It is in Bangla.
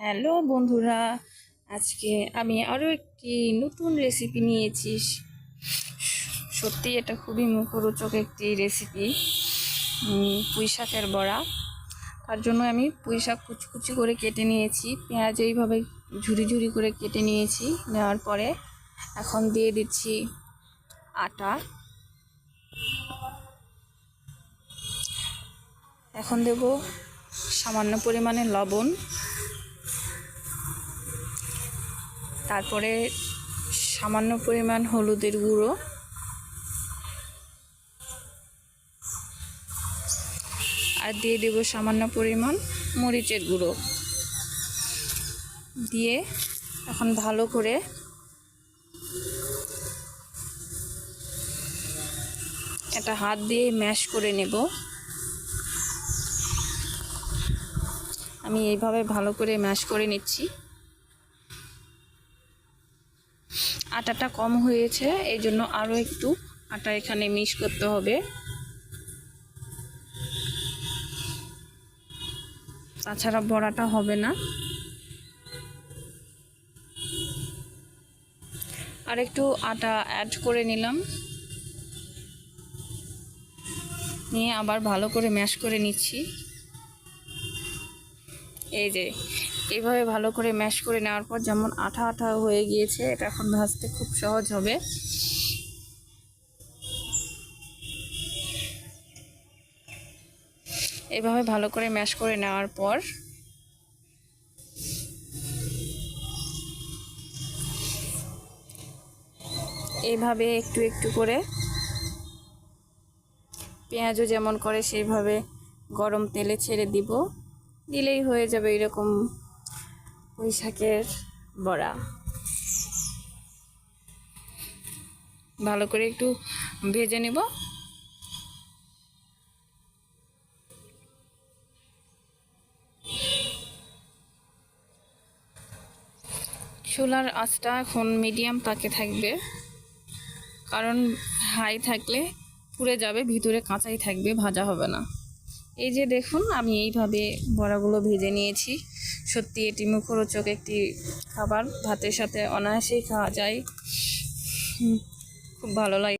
হ্যালো বন্ধুরা, আজকে আমি আরও একটি নতুন রেসিপি নিয়েছি। সত্যি এটা খুবই মুখরোচক একটি রেসিপি পুঁই শাকের বড়া। তার জন্য আমি পুঁই শাক কুচি কুচি করে কেটে নিয়েছি, পেঁয়াজ এইভাবে ঝুরি ঝুরি করে কেটে নিয়েছি, নেওয়ার পরে এখন দিয়ে দিচ্ছি আটা। এখন দেব সামান্য পরিমাণে লবণ। তারপরে সামান্য পরিমাণ হলুদের গুঁড়ো। আর দিয়ে দেব সামান্য পরিমাণ মরিচের গুঁড়ো। দিয়ে এখন ভালো করে এটা হাত দিয়ে ম্যাশ করে নেব। আমি এইভাবে ভালো করে ম্যাশ করে নিচ্ছি। আটাটা কম হয়েছে এই জন্য আরও একটু আটা এখানে মিক্স করতে হবে। তাছাড়া বড়াটা হবে না। আর একটু আটা অ্যাড করে নিলাম। নিয়ে আবার ভালো করে ম্যাশ করে নিচ্ছি। এই যে এইভাবে ভালো করে ম্যাশ করে নেওয়ার পর যেমন আঠা আঠা হয়ে গিয়েছে, এটা এখন ভাজতে খুব সহজ হবে। এভাবে ভালো করে ম্যাশ করে নেওয়ার পর এভাবে একটু একটু করে পেঁয়াজও যেমন করে, সেইভাবে গরম তেলে ছেড়ে দিব। দিলেই হয়ে যাবে এরকম শাকের বড়া। ভালো করে একটু ভেজে নেব। চুলার আঁচটা এখন মিডিয়াম তাকে থাকবে। কারণ হাই থাকলে পুড়ে যাবে, ভিতরে কাঁচাই থাকবে, ভাজা হবে না। এই যে দেখুন, আমি এইভাবে বড়াগুলো ভেজে নিয়েছি। সত্যি এটি মুখরোচক একটি খাবার। ভাতের সাথে অনায়াসেই খাওয়া যায়। খুব ভালো লাগে।